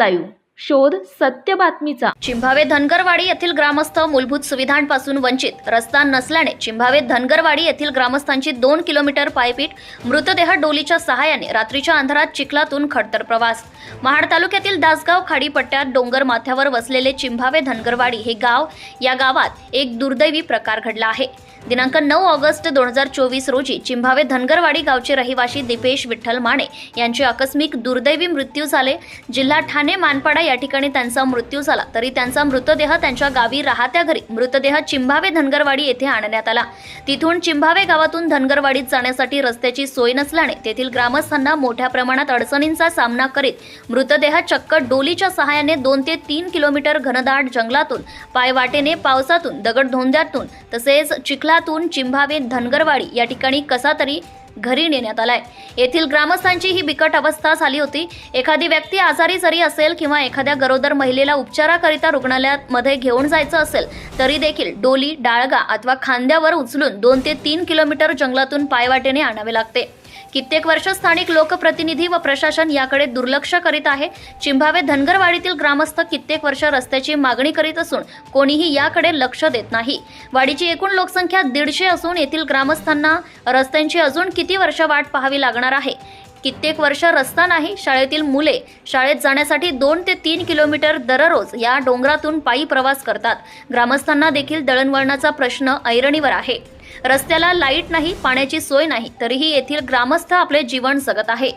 Live. शोध सत्य बातमीचा. चिंभावे धनगरवाडी येथील ग्रामस्थ मूलभूत सुविधांपासून वंचित. रस्ता नसल्याने चिंभावे धनगरवाडी येथील ग्रामस्थांची दोन किलोमीटर पायपीट मृतदेह डोलीच्या सहाय्याने रात्रीच्या अंधारात चिखलातून खडतर प्रवास. महाड तालुक्यातील दासगाव खाडीपट्ट्यात डोंगर माथ्यावर वसलेले चिंभावे धनगरवाडी हे गाव या गावात एक दुर्दैवी प्रकार घडला आहे. दिनांक नऊ ऑगस्ट दोन हजार चोवीस रोजी चिंभावे धनगरवाडी गावचे रहिवाशी दीपेश विठ्ठल माने यांचे आकस्मिक दुर्दैवी मृत्यू झाले. जिल्हा ठाणे मानपाडा या ठिकाणी त्यांचा मृत्यू झाला. तरी त्यांचा मृतदेह त्यांच्या गावी राहत्या घरी मृतदेह चिंभावे धनगरवाडी येथे आणण्यात आला. तिथून चिंभावे गावातून धनगरवाडीत जाण्यासाठी रस्त्याची सोय नसल्याने तेथील ग्रामस्थांना मोठ्या प्रमाणात अडचणींचा सामना करीत मृतदेह चक्क डोलीच्या सहाय्याने दोन ते तीन किलोमीटर घनदाट जंगलातून पायवाटेने पावसातून दगडधोंद्यातून तसेच जंगलातून चिंभावे धनगरवाडी या ठिकाणी कसा तरी घरी नेण्यात आलाय. येथील ग्रामस्थांची ही बिकट अवस्था झाली होती. एखादी व्यक्ती आजारी जरी असेल किंवा एखाद्या गरोदर महिलेला उपचाराकरिता रुग्णालयात मध्ये घेऊन जायचं असेल तरी देखील डोली डाळगा अथवा खांद्यावर उचलून दोन ते तीन किलोमीटर जंगलातून पायवाटेने आणावे लागते. कित्येक वर्ष स्थानिक लोकप्रतिनिधी व प्रशासन याकडे दुर्लक्ष करीत आहे. चिंभावे धनगरवाडीतील ग्रामस्थ कित्येक वर्ष रस्त्याची मागणी करीत असून कोणीही याकडे लक्ष देत नाही. वाडीची एकूण लोकसंख्या दीडशे असून येथील ग्रामस्थांना रस्त्यांची अजून किती वर्ष वाट पाहावी लागणार आहे? कित्येक वर्ष रस्ता नाही शाळेतील मुले शाळेत जाण्यासाठी दोन ते तीन किलोमीटर दररोज या डोंगरातून पायी प्रवास करतात. ग्रामस्थांना देखील दळणवळणाचा प्रश्न ऐरणीवर आहे. रस्त्याला लाइट नाही पाण्याची सोय नाही तरीही येथील ग्रामस्थ आपले जीवन जगत आहे.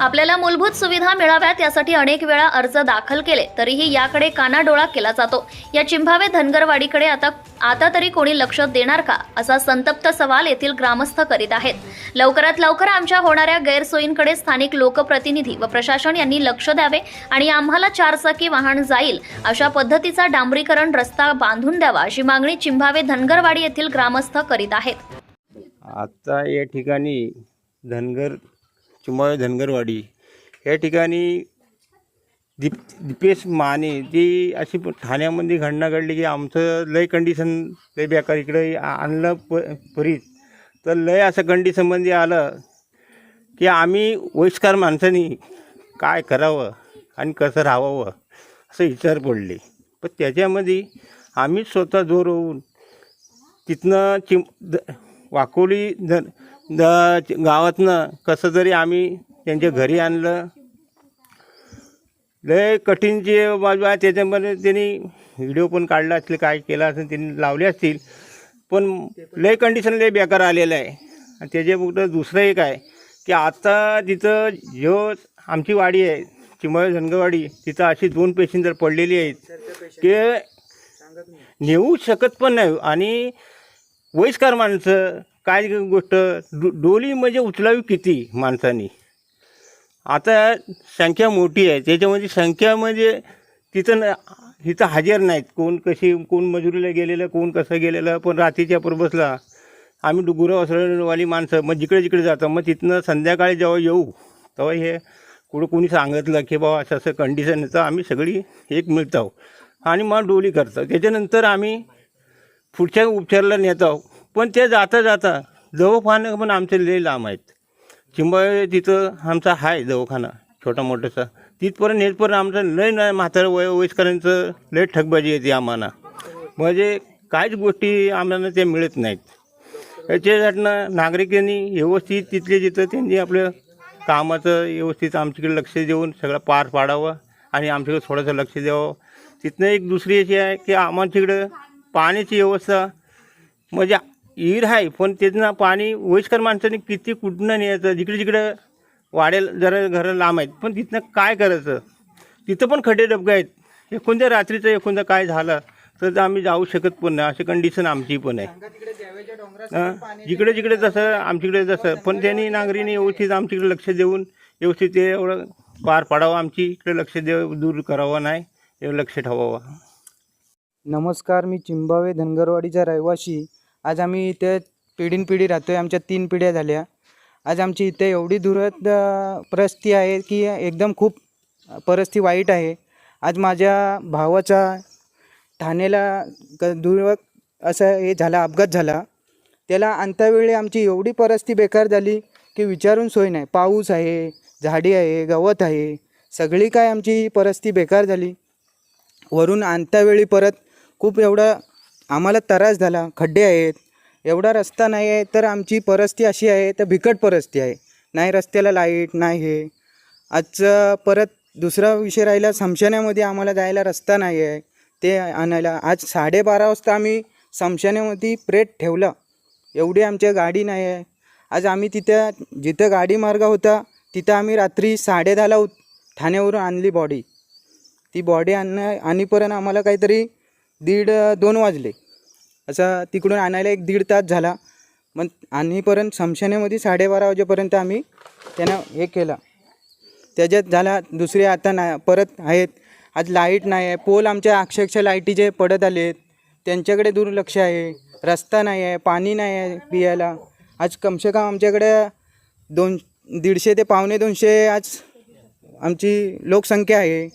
आपल्याला मूलभूत सुविधा मिळाव्यात यासाठी अनेक वेळा अर्ज दाखल केले तरीही याकडे कानाडोळा केला जातो. या चिंभावे धनगरवाडीकडे आता आता तरी कोणी लक्ष देणार का? असा संतप्त सवाल येथील ग्रामस्थ करीत आहेत. लवकरात लवकर आमच्या होणाऱ्या गैरसोयींकडे स्थानिक लोकप्रतिनिधी व प्रशासन यांनी लक्ष द्यावे आणि आम्हाला चारचाकी वाहन जाईल अशा पद्धतीचा डांबरीकरण रस्ता बांधून द्यावा अशी मागणी चिंभावे धनगरवाडी येथील ग्रामस्थ करीत आहेत. आता या ठिकाणी धनगर किंवा धनगरवाडी. या ठिकाणी दीप दीपेश माने जी अशी ठाण्यामध्ये घटना घडली की आमचं लय कंडिशन लय बेकार इकडे आणलं प परीत. तर लय असं कंडिशनमध्ये आलं की आम्ही वयस्कर माणसांनी काय करावं आणि कसं राहावं असं विचार पडले. पण त्याच्यामध्ये आम्ही स्वतः जोर होऊन तिथनं चिम द वाकोली द गावातनं कसं तरी आम्ही त्यांच्या घरी आणलं लय कठीण जे बाजू आहे त्याच्यामध्ये त्यांनी व्हिडिओ पण काढला असले काय केला असेल त्यांनी लावले असतील. पण लय कंडिशन लय बेकार आलेलं आहे. आणि त्याच्या दुसरं एक आहे की आता तिथं जो आमची वाडी आहे चिंबाळी धनगरवाडी तिथं अशी दोन पेशंट जर पडलेली आहेत. की नेऊ शकत पण नाही. आणि वयस्कर माणसं काय गोष्ट डो डोली म्हणजे उचलावी किती माणसांनी? आता संख्या मोठी आहे त्याच्यामध्ये संख्या म्हणजे तिथं न तिथं हजर नाहीत. कोण कशी कोण मजुरीला गेलेलं कोण कसं गेलेलं पण रात्रीच्या बसला. आम्ही डुगुरं गुरं माणसं मग जिकडे जिकडे जातो मग तिथनं संध्याकाळी जेव्हा येऊ तेव्हा हे कुठं कोणी सांगितलं की बाबा असं असं कंडिशन येतं आम्ही सगळी एक मिळतो. आणि मग डोली करतो. त्याच्यानंतर आम्ही पुढच्या उपचाराला नेतो पण ते जाता जाता दवाखाने पण आमचे लय लांब आहेत. चिंबाळे तिथं आमचा आहे दवाखाना छोटा मोठासा. तिथपर्यंत येतपर्यंत आमचं लय नाही म्हातारं वय वयस्करांचं लय ठगबाजी येते आम्हाला. म्हणजे काहीच गोष्टी आम्हाला त्या मिळत नाहीत. याच्यासाठीनं नागरिकांनी व्यवस्थित तिथले जिथं त्यांनी आपलं कामाचं व्यवस्थित आमच्याकडे लक्ष देऊन सगळं पार पाडावं आणि आमच्याकडे थोडंसं लक्ष द्यावं. तिथनं एक दुसरी अशी आहे की आमच्याकडं पाण्याची व्यवस्था. म्हणजे विहीर आहे पण त्यातनं पाणी वयस्कर माणसाने किती कुठनं न्यायचं? जिकडे जिकडं वाड्याला जरा घरं लांब आहेत पण तिथनं काय करायचं? तिथं पण खड्डे डबके आहेत. एखाद्या रात्रीचं एखादं काय झालं तर आम्ही जाऊ शकत पण नाही. अशी कंडिशन आमची पण आहे? जिकडे जिकडे जसं आमच्याकडे जसं पण त्यांनी नागरिकांनी व्यवस्थित आमच्याकडे लक्ष देऊन व्यवस्थित ते एवढं पार पाडावं. आमची इकडे लक्ष देव दूर करावं नाही एवढं लक्ष ठेवावं. नमस्कार मी चिंबावे धनगरवाडीचा रहिवासी आज आम्ही इथे पिढीन पिढी राहतो आहे आमच्या तीन पिढ्या झाल्या. आज आमची इथे एवढी दुरत परिस्थिती आहे की एकदम खूप परिस्थिती वाईट आहे. आज माझ्या भावाचा ठाण्याला क दूर असं हे झाला अपघात झाला. त्याला आणतावेळी आमची एवढी परिस्थिती बेकार झाली की विचारून सोय नाही. पाऊस आहे झाडी आहे गवत आहे सगळी काय आमची परिस्थिती बेकार झाली. वरून आणतावेळी परत खूप एवढा आम्हाला त्रास झाला. खड्डे आहेत. एवढा रस्ता नाही आहे तर आमची परिस्थिती अशी आहे तर बिकट परिस्थिती आहे. नाही रस्त्याला लाइट नाही हे. आजचं परत दुसरा विषय राहिला समशान्यामध्ये आम्हाला जायला रस्ता नाही आहे. ते आणायला. आज साडेबारा वाजता आम्ही समशान्यामध्ये प्रेट ठेवला. एवढी आमच्या गाडी नाही आहे. आज आम्ही तिथं जिथं गाडी मार्ग होता तिथं आम्ही रात्री साडेदहाला उत ठाण्यावरून आणली बॉडी ती बॉडी आणणं आणीपर्यंत आम्हाला काहीतरी दीड दोन वाजले. असं तिकडून आणायला एक दीड तास झाला. मग आणीपर्यंत समशानेमध्ये साडेबारा वाजेपर्यंत आम्ही त्यानं हे केलं. त्याच्यात झाला दुसरे आता ना परत आहेत. आज लाइट नाही आहे. पोल आमच्या अक्षरशः लाईटीचे पडत आले आहेत त्यांच्याकडे दुर्लक्ष आहे. रस्ता नाही आहे. पाणी नाही आहे पियाला. आज कमसे कम आमच्याकडे दोन दीडशे ते पावणे दोनशे आज आमची लोकसंख्या आहे.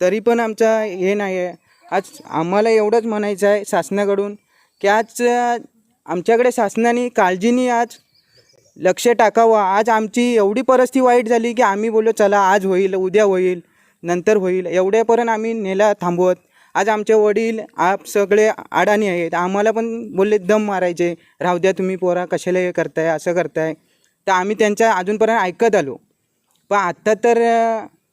तरी पण आमचा हे नाही आहे. आज आम्हाला एवढंच म्हणायचं आहे शासनाकडून की आज आमच्याकडे शासनाने काळजीने आज लक्ष टाकावं. आज आमची एवढी परिस्थिती वाईट झाली की आम्ही बोललो चला आज होईल उद्या होईल नंतर होईल. एवढ्यापर्यंत आम्ही नेला थांबवत. आज आमचे वडील आप सगळे अडाणी आहेत. आम्हाला पण बोलले दम मारायचे. राहू द्या तुम्ही पोरा कशाला हे करताय असं करताय. तर आम्ही त्यांच्या अजूनपर्यंत ऐकत आलो. पण आत्ता तर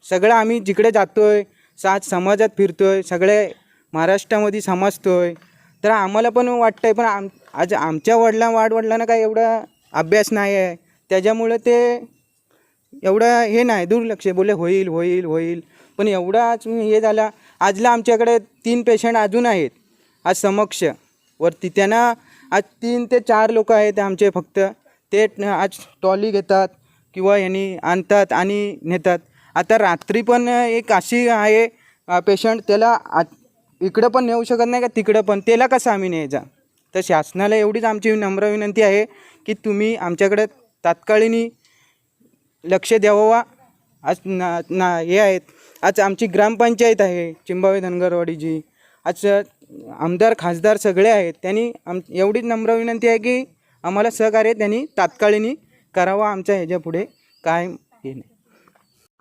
सगळं आम्ही जिकडे जातो आहे सात समाजात फिरतो आहे सगळे महाराष्ट्रामध्ये समजतो आहे तर आम्हाला पण वाटतं आहे पण आम आज आमच्या वडिला वाडवडिलांना काय एवढा अभ्यास नाही आहे त्याच्यामुळं ते एवढं हे नाही दुर्लक्ष बोले होईल होईल होईल. पण एवढा आज हे झाला आजला आमच्याकडे तीन पेशंट अजून आहेत आज समक्ष. वरती त्यांना आज तीन ते चार लोक आहेत आमचे फक्त. ते आज टॉली घेतात किंवा यांनी आणतात आणि नेतात. आता रात्री पण एक अशी आहे पेशंट त्याला आज इकडं पण नेऊ शकत नाही का तिकडं पण? त्याला कसं आम्ही न्यायचा? तर शासनाला एवढीच आमची नम्र विनंती आहे की तुम्ही आमच्याकडे तात्काळीनी लक्ष द्यावं आज ना ना हे आहेत. आज आमची ग्रामपंचायत आहे चिंबावे धनगरवाडीची. आज आमदार खासदार सगळे आहेत. त्यांनी आम एवढीच नम्र विनंती आहे की आम्हाला सहकार्य त्यांनी तात्काळीनी करावं. आमच्या ह्याच्यापुढे काय हे नाही.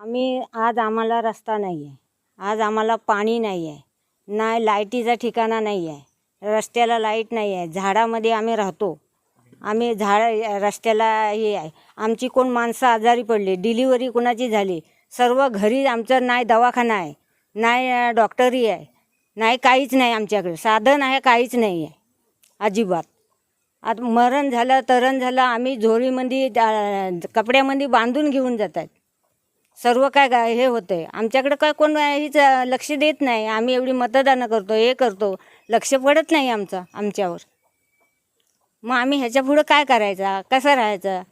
आम्ही आज आम्हाला रस्ता नाही आहे आज आम्हाला पाणी नाही आहे नाही लाईटीचा ठिकाणा नाही आहे रस्त्याला लाइट नाही आहे झाडामध्ये आम्ही राहतो. आम्ही झाड रस्त्याला हे आहे. आमची कोण माणसं आजारी पडली डिलिव्हरी कोणाची झाली सर्व घरी आमचं नाही दवाखाना आहे नाही डॉक्टरही डॉक्टरी आहे नाही काहीच नाही आमच्याकडे. साधन आहे काहीच नाही आहे अजिबात. आता मरण झालं तरण झालं आम्ही झोळीमध्ये कपड्यामध्ये बांधून घेऊन जातात. सर्व काय काय हे होतं आहे आमच्याकडं काय कोण हीच लक्ष देत नाही. आम्ही एवढी मतदानं करतो हे करतो. लक्ष पडत नाही आमचं आमच्यावर. मग आम्ही ह्याच्या पुढं काय करायचं? कसं राहायचं?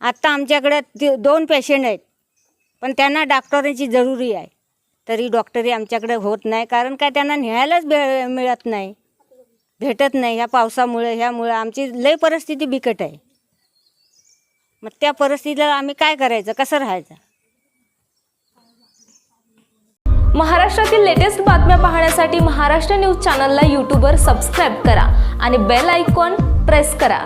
आत्ता आमच्याकडे ते दोन पेशंट आहेत. पण त्यांना डॉक्टरांची जरुरी आहे. तरी डॉक्टरी आमच्याकडे होत नाही. कारण काय त्यांना न्यायलाच भे मिळत नाही. भेटत नाही. ह्या पावसामुळे ह्यामुळं आमची लय परिस्थिती बिकट आहे. मग त्या परिस्थितीला आम्ही काय करायचं? कसं राहायचं? महाराष्ट्रातील लेटेस्ट बातम्या पाहण्यासाठी महाराष्ट्र न्यूज चॅनलला यूट्यूबवर सबस्क्राईब करा आणि बेल आयकॉन प्रेस करा.